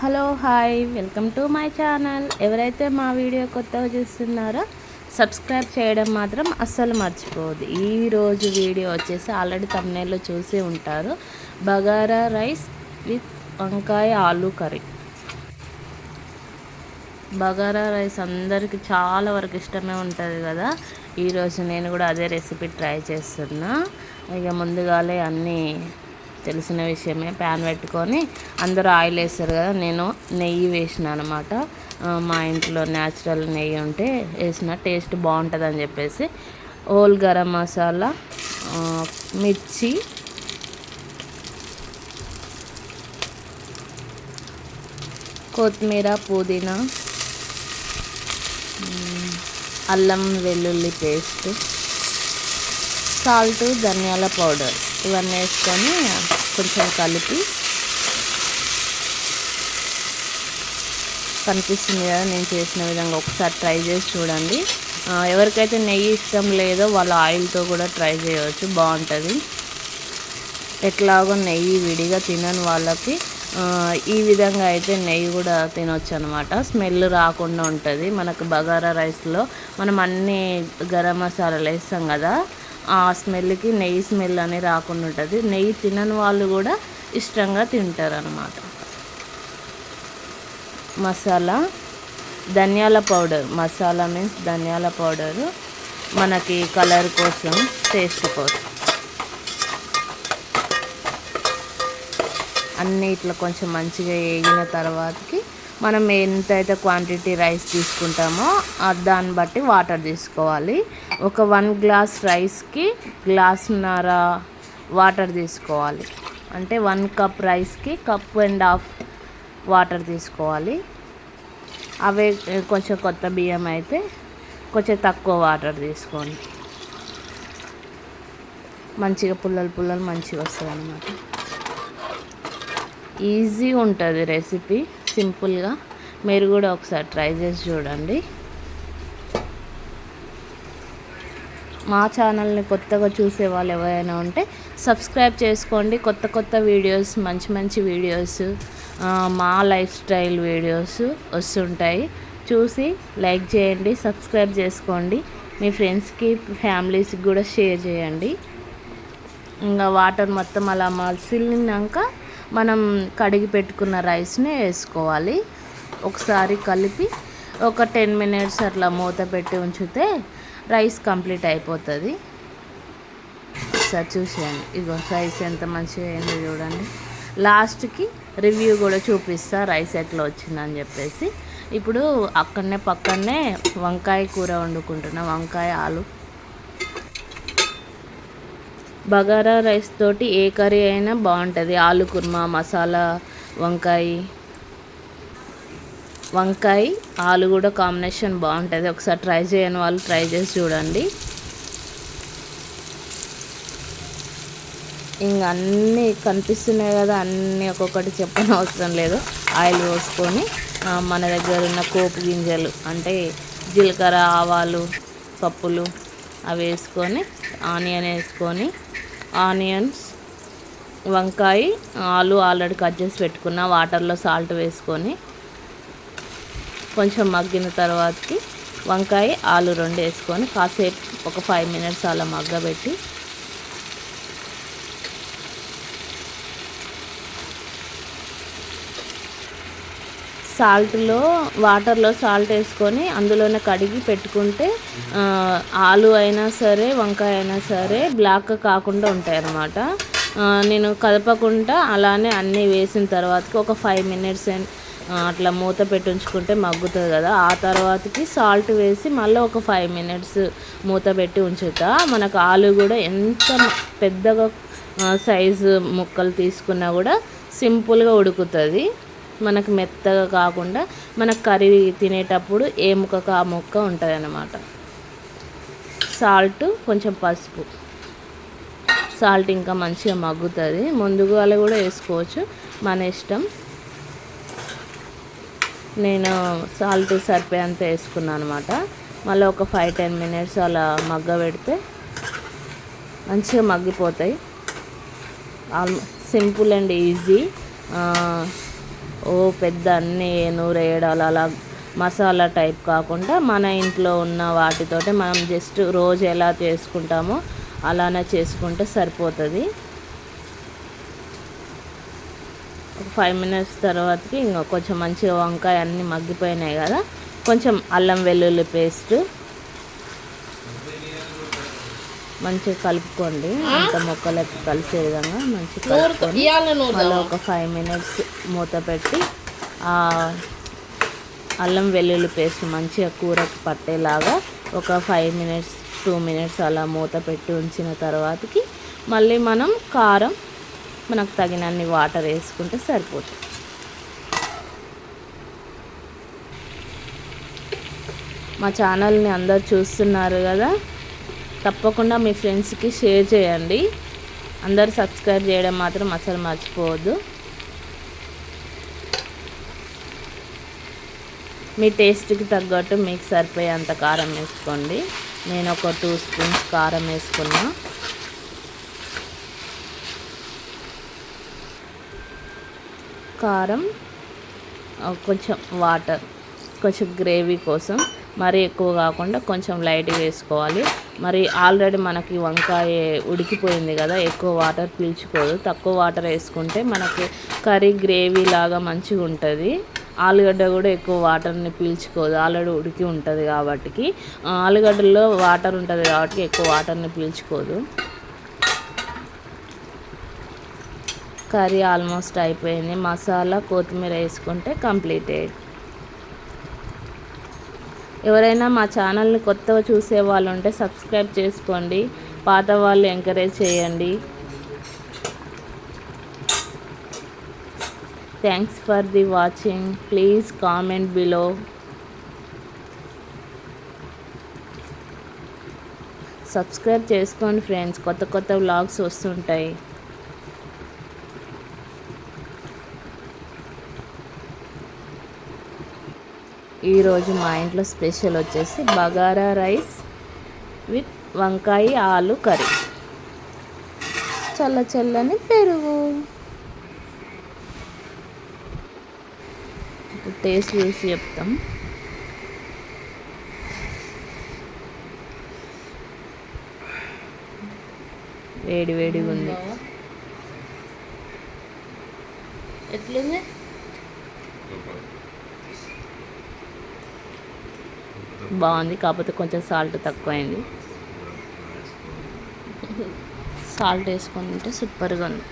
Hello hi. Welcome to my channel. ఎవరైతే మా video కొత్తగా చూస్తున్నారో సబ్స్క్రైబ్ చేయడం మాత్రం అస్సలు మర్చిపోవద్దు. ఈరోజు వీడియో వచ్చేసి ఆల్రెడీ తమ్నేల్లో చూసి ఉంటారు. బగారా రైస్ విత్ వంకాయ ఆలు కర్రీ. బగారా రైస్ అందరికీ చాలా వరకు ఇష్టమే ఉంటుంది కదా. ఈరోజు నేను కూడా అదే రెసిపీ ట్రై చేస్తున్నా. ఇక ముందుగాలే అన్నీ తెలిసిన విషయమే. ప్యాన్ పెట్టుకొని అందరూ ఆయిల్ వేస్తారు కదా నేను నెయ్యి వేసిన అనమాట మా ఇంట్లో న్యాచురల్ నెయ్యి ఉంటే వేసిన టేస్ట్ బాగుంటుందని చెప్పేసి హోల్ గరం మసాలా మిర్చి కొత్తిమీర పుదీనా అల్లం వెల్లుల్లి పేస్ట్ సాల్ట్ ధనియాల పౌడర్ ఇవన్నీ వేసుకొని కొంచెం కలిపి కనిపిస్తుంది కదా నేను చేసిన విధంగా ఒకసారి ట్రై చేసి చూడండి. ఎవరికైతే నెయ్యి ఇష్టం లేదో వాళ్ళ ఆయిల్తో కూడా ట్రై చేయవచ్చు బాగుంటుంది. ఎట్లాగో నెయ్యి విడిగా తినని వాళ్ళకి ఈ విధంగా అయితే నెయ్యి కూడా తినొచ్చు అనమాట స్మెల్ రాకుండా ఉంటుంది. మనకు బగారా రైస్లో మనం అన్ని గరం మసాలాలు వేస్తాం కదా ఆ స్మెల్కి నెయ్యి స్మెల్ అనేది రాకుండా ఉంటుంది. నెయ్యి తినని వాళ్ళు కూడా ఇష్టంగా తింటారు అన్నమాట మసాలా ధనియాల పౌడర్. మసాలా మీన్స్ ధనియాల పౌడరు. మనకి కలర్ కోసం టేస్ట్ కోసం. అన్నీ ఇట్లా కొంచెం మంచిగా వేగిన తర్వాతకి మనం ఎంతైతే క్వాంటిటీ రైస్ తీసుకుంటామో దాన్ని బట్టి వాటర్ తీసుకోవాలి. ఒక వన్ గ్లాస్ రైస్కి గ్లాస్న్నర వాటర్ తీసుకోవాలి. అంటే వన్ కప్ రైస్కి కప్ అండ్ హాఫ్ వాటర్ తీసుకోవాలి. అవే కొంచెం కొత్త బియ్యం అయితే కొంచెం తక్కువ వాటర్ తీసుకోండి. మంచిగా పుల్లలు పుల్లలు మంచిగా వస్తుంది అనమాట ఈజీ ఉంటుంది రెసిపీ. సింపుల్గా మీరు కూడా ఒకసారి ట్రై చేసి చూడండి. మా ఛానల్ని కొత్తగా చూసే వాళ్ళు ఎవరైనా ఉంటే సబ్స్క్రైబ్ చేసుకోండి. కొత్త కొత్త వీడియోస్ మంచి మంచి వీడియోస్ మా లైఫ్ స్టైల్ వీడియోస్ వస్తుంటాయి. చూసి లైక్ చేయండి సబ్స్క్రైబ్ చేసుకోండి. మీ ఫ్రెండ్స్కి ఫ్యామిలీస్కి కూడా షేర్ చేయండి. ఇంకా వాటర్ మొత్తం అలా మసిలినాక మనం కడిగి పెట్టుకున్న రైస్ని వేసుకోవాలి. ఒకసారి కలిపి ఒక టెన్ మినిట్స్ అట్లా మూత పెట్టి ఉంచితే రైస్ కంప్లీట్ అయిపోతుంది. ఒకసారి చూసేయండి. ఇగో రైస్ ఎంత మంచిగా అయిందో చూడండి. లాస్ట్కి రివ్యూ కూడా చూపిస్తా రైస్ ఎట్లా వచ్చిందని చెప్పేసి. ఇప్పుడు అక్కడనే పక్కనే వంకాయ కూర వండుకుంటున్నా. వంకాయ ఆలు. బగారా రైస్ తోటి ఏ కర్రీ అయినా బాగుంటుంది. ఆలు కుర్మా మసాలా వంకాయ. వంకాయ ఆలు కూడా కాంబినేషన్ బాగుంటుంది. ఒకసారి ట్రై చేయని వాళ్ళు ట్రై చేసి చూడండి. ఇంక అన్నీ కనిపిస్తున్నాయి కదా అన్నీ ఒక్కొక్కటి చెప్పని అవసరం లేదు. ఆయిల్ పోసుకొని మన దగ్గర ఉన్న కోపు గింజలు అంటే జీలకర్ర ఆవాలు పప్పులు అవి వేసుకొని ఆనియన్ వేసుకొని ఆనియన్స్ వంకాయ ఆలు ఆల్రెడీ కట్ చేసి పెట్టుకున్న వాటర్లో సాల్ట్ వేసుకొని కొంచెం మగ్గిన తర్వాతకి వంకాయ ఆలు రెండు వేసుకొని కాసేపు ఒక ఫైవ్ మినిట్స్ అలా మగ్గబెట్టి సాల్ట్లో వాటర్లో సాల్ట్ వేసుకొని అందులోనే కడిగి పెట్టుకుంటే ఆలు అయినా సరే వంకాయ అయినా సరే బ్లాక్ కాకుండా ఉంటాయి అన్నమాట. నేను కదపకుండా అలానే అన్నీ వేసిన తర్వాతకి ఒక ఫైవ్ మినిట్స్ అట్లా మూత పెట్టి ఉంచుకుంటే మగ్గుతుంది కదా. ఆ తర్వాతకి సాల్ట్ వేసి మళ్ళీ ఒక ఫైవ్ మినిట్స్ మూత పెట్టి ఉంచుతా. మనకు ఆలు కూడా ఎంత పెద్దగా సైజు ముక్కలు తీసుకున్నా కూడా సింపుల్గా ఉడుకుతుంది. మనకు మెత్తగా కాకుండా మనకు కర్రీ తినేటప్పుడు ఏ ముక్కకు ఆ ముక్క ఉంటుంది అన్నమాట సాల్ట్ కొంచెం పసుపు. సాల్ట్ ఇంకా మంచిగా మగ్గుతుంది. ముందుగా కూడా వేసుకోవచ్చు. మన ఇష్టం. నేను సాల్ట్ సరిపోయేంత వేసుకున్నాను అనమాట మళ్ళీ ఒక ఫైవ్ టెన్ మినిట్స్ అలా మగ్గ పెడితే మంచిగా మగ్గిపోతాయి. Almost simple and easy. ఓ పెద్ద అన్నీ నూరేయడాలు అలా మసాలా టైప్ కాకుండా మన ఇంట్లో ఉన్న వాటితోటే మనం జస్ట్ రోజు ఎలా చేసుకుంటామో అలానే చేసుకుంటే సరిపోతుంది ఒక ఫైవ్ మినిట్స్ తర్వాతకి ఇంకా కొంచెం మంచిగా వంకాయ అన్నీ మగ్గిపోయినాయి కదా. కొంచెం అల్లం వెల్లుల్లి పేస్ట్. మంచిగా కలుపుకోండి. అంత మొక్కలకి కలిసే విధంగా మంచిగా కలుపుకొని మళ్ళీ ఒక ఫైవ్ మినిట్స్ మూత పెట్టి అల్లం వెల్లుల్లి పేస్ట్ మంచిగా కూరకు పట్టేలాగా ఒక ఫైవ్ మినిట్స్ టూ మినిట్స్ అలా మూత పెట్టి ఉంచిన తర్వాతకి మళ్ళీ మనం కారం మనకు తగినన్ని వాటర్ వేసుకుంటే సరిపోతుంది. మా ఛానల్ని అందరు చూస్తున్నారు కదా? తప్పకుండా మీ ఫ్రెండ్స్కి షేర్ చేయండి. అందరు సబ్స్క్రైబ్ చేయడం మాత్రం అసలు మర్చిపోవద్దు. మీ టేస్ట్కి తగ్గట్టు మీకు సరిపోయేంత కారం వేసుకోండి. నేను ఒక టూ స్పూన్స్ కారం వేసుకున్నాను కారం కొంచెం వాటర్ కొంచెం గ్రేవీ కోసం. మరీ ఎక్కువ కాకుండా కొంచెం లైట్గా వేసుకోవాలి. మరి ఆల్రెడీ మనకి వంకాయ ఉడికిపోయింది కదా ఎక్కువ వాటర్ పీల్చుకోదు. తక్కువ వాటర్ వేసుకుంటే మనకి కర్రీ గ్రేవీ లాగా మంచిగా ఉంటుంది. ఆలుగడ్డ కూడా ఎక్కువ వాటర్ని పీల్చుకోదు. ఆల్రెడీ ఉడికి ఉంటుంది కాబట్టి ఆలుగడ్డలో వాటర్ ఉంటుంది కాబట్టి ఎక్కువ వాటర్ని పీల్చుకోదు. కర్రీ ఆల్మోస్ట్ అయిపోయింది. మసాలా కొత్తిమీర వేసుకుంటే కంప్లీటెడ్. ఎవరైనా మా ఛానల్ని కొత్తగా చూసే వాళ్ళు ఉంటే సబ్స్క్రైబ్ చేసుకోండి. పాత వాళ్ళు ఎంకరేజ్ చేయండి. Thanks for the watching please comment below subscribe చేసుకోండి ఫ్రెండ్స్ కొత్త కొత్త వ్లాగ్స్ వస్తుంటాయి. ఈరోజు మా ఇంట్లో స్పెషల్ వచ్చేసి బగారా రైస్ విత్ వంకాయ ఆలు కర్రీ. చల్ల చల్లని పెరుగు. టేస్ట్ చూసి చెప్తాం. వేడి వేడిగా ఉంది. ఎట్లుంది? బాగుంది కాకపోతే కొంచెం సాల్ట్ తక్కువైంది. సాల్ట్ వేసుకుంటే ఉంటే సూపర్గా ఉంది.